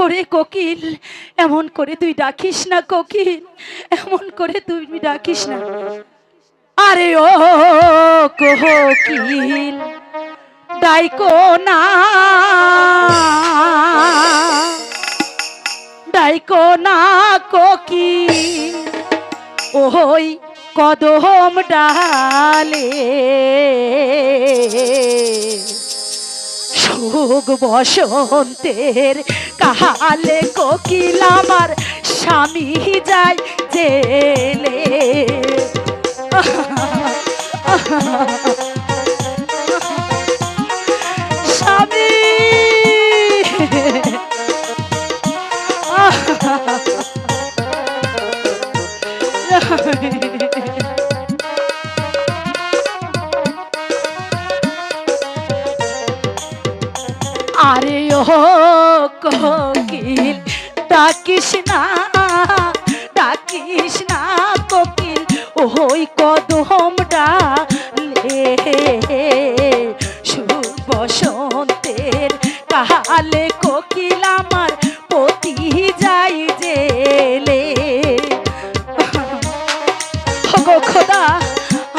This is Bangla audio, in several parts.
ওরে কোকিল, এমন করে তুই ডাকিস না কোকিল, এমন করে তুই ডাকিস না। আরে ও কোকিল, ডাইকো না। ডাইকো না কোকিল, ওই কদম ডালে। সুখ বসন্তের কাহালে কোকিল আমার স্বামী যায় জেলে। আরে ও কোকিল, ডাকিস না ডাকিস না কোকিল, ওই কদম ডালে শুভ বসন্তের কালে কোকিল আমার পতি যাই জেলে। খোদা,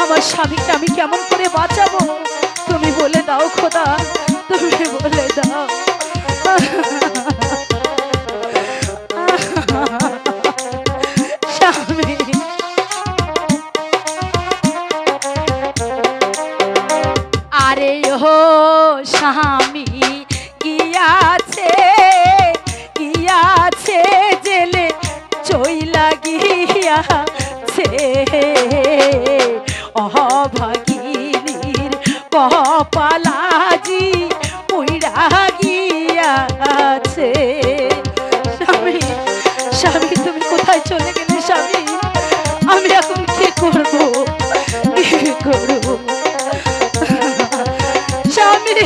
আমার স্বামীকে আমি কেমন করে বাঁচাবো? তুমি বলে দাও খোদা তুমি বলে দাও। আরে ও স্বামী কি গিয়াছে স্বামী, তুমি কোথায় চলে গেলে স্বামী? আমি এখন কি করব? স্বামী!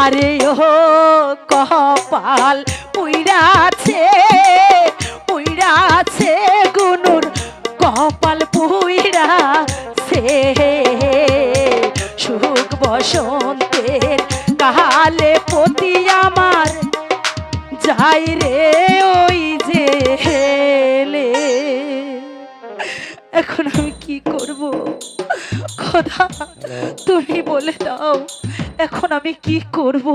আরে ও কপাল পুইরাছে পুইরাছে গুনুর কপাল পুইরাছে সুখ বসন্তের কালে পতি আমার যাই রে ওই যে হেলে। এখন আমি কি করব? খোদা তুমি বলে দাও এখন আমি কি করব?